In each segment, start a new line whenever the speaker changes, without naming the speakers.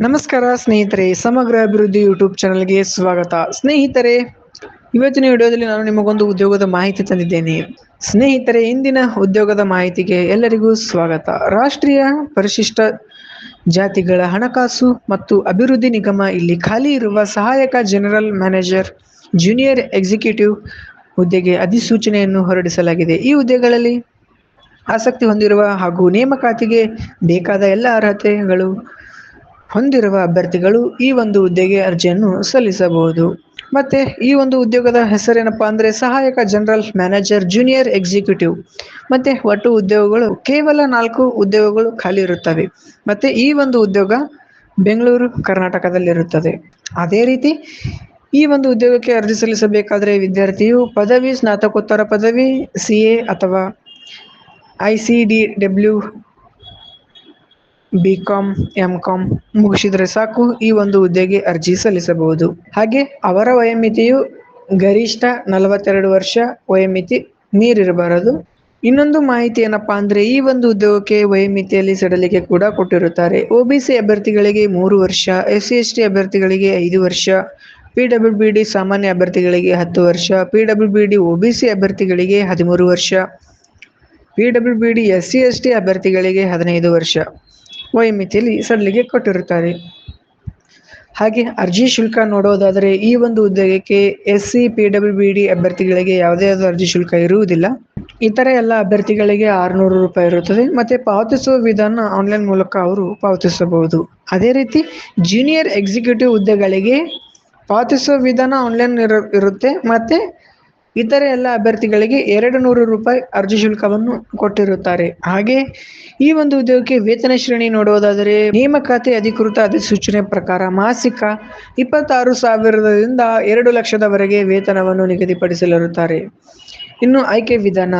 ನಮಸ್ಕಾರ ಸ್ನೇಹಿತರೆ, ಸಮಗ್ರ ಅಭಿವೃದ್ಧಿ ಯೂಟ್ಯೂಬ್ ಚಾನಲ್ಗೆ ಸ್ವಾಗತ. ಸ್ನೇಹಿತರೆ, ಇವತ್ತಿನ ವಿಡಿಯೋದಲ್ಲಿ ನಾನು ನಿಮಗೊಂದು ಉದ್ಯೋಗದ ಮಾಹಿತಿ ತಂದಿದ್ದೇನೆ. ಸ್ನೇಹಿತರೆ, ಇಂದಿನ ಉದ್ಯೋಗದ ಮಾಹಿತಿಗೆ ಎಲ್ಲರಿಗೂ ಸ್ವಾಗತ. ರಾಷ್ಟ್ರೀಯ ಪರಿಶಿಷ್ಟ ಜಾತಿಗಳ ಹಣಕಾಸು ಮತ್ತು ಅಭಿವೃದ್ಧಿ ನಿಗಮ ಇಲ್ಲಿ ಖಾಲಿ ಇರುವ ಸಹಾಯಕ ಜನರಲ್ ಮ್ಯಾನೇಜರ್, ಜೂನಿಯರ್ ಎಕ್ಸಿಕ್ಯೂಟಿವ್ ಹುದ್ದೆಗೆ ಅಧಿಸೂಚನೆಯನ್ನು ಹೊರಡಿಸಲಾಗಿದೆ. ಈ ಹುದ್ದೆಗಳಲ್ಲಿ ಆಸಕ್ತಿ ಹೊಂದಿರುವ ಹಾಗೂ ನೇಮಕಾತಿಗೆ ಬೇಕಾದ ಎಲ್ಲ ಅರ್ಹತೆಗಳು ಹೊಂದಿರುವ ಅಭ್ಯರ್ಥಿಗಳು ಈ ಒಂದು ಹುದ್ದೆಗೆ ಅರ್ಜಿಯನ್ನು ಸಲ್ಲಿಸಬಹುದು. ಮತ್ತೆ ಈ ಒಂದು ಉದ್ಯೋಗದ ಹೆಸರೇನಪ್ಪ ಅಂದ್ರೆ ಸಹಾಯಕ ಜನರಲ್ ಮ್ಯಾನೇಜರ್ ಜೂನಿಯರ್ ಎಕ್ಸಿಕ್ಯೂಟಿವ್. ಮತ್ತೆ ಒಟ್ಟು ಉದ್ಯೋಗಗಳು ಕೇವಲ ನಾಲ್ಕು ಉದ್ಯೋಗಗಳು ಖಾಲಿ ಇರುತ್ತವೆ. ಮತ್ತೆ ಈ ಒಂದು ಉದ್ಯೋಗ ಬೆಂಗಳೂರು ಕರ್ನಾಟಕದಲ್ಲಿರುತ್ತದೆ. ಅದೇ ರೀತಿ ಈ ಒಂದು ಉದ್ಯೋಗಕ್ಕೆ ಅರ್ಜಿ ಸಲ್ಲಿಸಬೇಕಾದರೆ ವಿದ್ಯಾರ್ಥಿಯು ಪದವಿ, ಸ್ನಾತಕೋತ್ತರ ಪದವಿ, ಸಿ ಎ ಅಥವಾ I C D W B com M com ಮುಗಿಸಿದ್ರೆ ಸಾಕು. ಈ ಒಂದು ಹುದ್ದೆಗೆ ಅರ್ಜಿ ಸಲ್ಲಿಸಬಹುದು. ಹಾಗೆ ಅವರ ವಯೋಮಿತಿಯು ಗರಿಷ್ಠ ನಲವತ್ತೆರಡು ವರ್ಷ ವಯೋಮಿತಿ ಮೀರಿರಬಾರದು. ಇನ್ನೊಂದು ಮಾಹಿತಿ ಏನಪ್ಪಾ ಅಂದ್ರೆ ಈ ಒಂದು ಉದ್ಯೋಗಕ್ಕೆ ವಯೋಮಿತಿಯಲ್ಲಿ ಸಡಲಿಕೆ ಕೂಡ ಕೊಟ್ಟಿರುತ್ತಾರೆ. ಒಬಿಸಿ ಅಭ್ಯರ್ಥಿಗಳಿಗೆ ಮೂರು ವರ್ಷ ಎಸ್ ಸಿ ಎಸ್ ಟಿ ಅಭ್ಯರ್ಥಿಗಳಿಗೆ ಐದು ವರ್ಷ ಪಿ ಡಬ್ಲ್ಯೂ ಬಿ ಡಿ ಸಾಮಾನ್ಯ ಅಭ್ಯರ್ಥಿಗಳಿಗೆ ಹತ್ತು ವರ್ಷ P W B D OBC ಅಭ್ಯರ್ಥಿಗಳಿಗೆ ಹದಿಮೂರು ವರ್ಷ P W B D S C S T ಅಭ್ಯರ್ಥಿಗಳಿಗೆ ಹದಿನೈದು ವರ್ಷ. ವಯೋಮಿತಿಯಲ್ಲಿ ಸಡಲಿಗೆ ಕೊಟ್ಟಿರುತ್ತಾರೆ. ಹಾಗೆ ಅರ್ಜಿ ಶುಲ್ಕ ನೋಡೋದಾದರೆ ಈ ಒಂದು ಉದ್ಯೋಗಕ್ಕೆ S C P W B D ಅಭ್ಯರ್ಥಿಗಳಿಗೆ ಯಾವುದೇ ಅರ್ಜಿ ಶುಲ್ಕ ಇರುವುದಿಲ್ಲ. ಇತರ ಎಲ್ಲ ಅಭ್ಯರ್ಥಿಗಳಿಗೆ ಆರುನೂರು ರೂಪಾಯಿ ಇರುತ್ತದೆ. ಮತ್ತೆ ಪಾವತಿಸುವ ವಿಧಾನ ಆನ್ಲೈನ್ ಮೂಲಕ ಅವರು ಪಾವತಿಸಬಹುದು. ಅದೇ ರೀತಿ ಜೂನಿಯರ್ ಎಕ್ಸಿಕ್ಯೂಟಿವ್ ಹುದ್ದೆಗಳಿಗೆ ಪಾವತಿಸುವ ವಿಧಾನ ಆನ್ಲೈನ್ ಇರು, ಇರುತ್ತೆ. ಮತ್ತೆ ಇತರೆ ಎಲ್ಲ ಅಭ್ಯರ್ಥಿಗಳಿಗೆ ಎರಡು ನೂರು ರೂಪಾಯಿ ಅರ್ಜಿ ಶುಲ್ಕವನ್ನು ಕೊಟ್ಟಿರುತ್ತಾರೆ. ಹಾಗೆ ಈ ಒಂದು ಉದ್ಯೋಗಕ್ಕೆ ವೇತನ ಶ್ರೇಣಿ ನೋಡುವುದಾದರೆ ನೇಮಕಾತಿ ಅಧಿಕೃತ ಅಧಿಸೂಚನೆ ಪ್ರಕಾರ ಮಾಸಿಕ ಇಪ್ಪತ್ತಾರು ಸಾವಿರದಿಂದ ಎರಡು ಲಕ್ಷದವರೆಗೆ ವೇತನವನ್ನು ನಿಗದಿಪಡಿಸಲಿರುತ್ತಾರೆ. ಇನ್ನು ಆಯ್ಕೆ ವಿಧಾನ,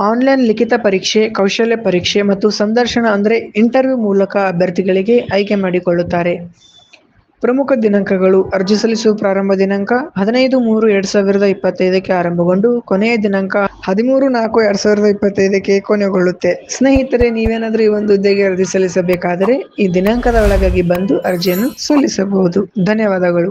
ಆನ್ಲೈನ್ ಲಿಖಿತ ಪರೀಕ್ಷೆ, ಕೌಶಲ್ಯ ಪರೀಕ್ಷೆ ಮತ್ತು ಸಂದರ್ಶನ ಅಂದರೆ ಇಂಟರ್ವ್ಯೂ ಮೂಲಕ ಅಭ್ಯರ್ಥಿಗಳಿಗೆ ಆಯ್ಕೆ ಮಾಡಿಕೊಳ್ಳುತ್ತಾರೆ. ಪ್ರಮುಖ ದಿನಾಂಕಗಳು ಅರ್ಜಿ ಸಲ್ಲಿಸುವ ಪ್ರಾರಂಭ ದಿನಾಂಕ ಹದಿನೈದು ಮೂರು ಎರಡ್ ಸಾವಿರದ ಇಪ್ಪತ್ತೈದಕ್ಕೆ ಆರಂಭಗೊಂಡು ಕೊನೆಯ ದಿನಾಂಕ ಹದಿಮೂರು ನಾಲ್ಕು ಎರಡ್ ಸಾವಿರದ ಇಪ್ಪತ್ತೈದಕ್ಕೆ ಕೊನೆಗೊಳ್ಳುತ್ತೆ. ಸ್ನೇಹಿತರೆ, ನೀವೇನಾದ್ರೂ ಈ ಒಂದು ಹುದ್ದೆಗೆ ಅರ್ಜಿ ಸಲ್ಲಿಸಬೇಕಾದರೆ ಈ ದಿನಾಂಕದ ಒಳಗಾಗಿ ಬಂದು ಅರ್ಜಿಯನ್ನು ಸಲ್ಲಿಸಬಹುದು. ಧನ್ಯವಾದಗಳು.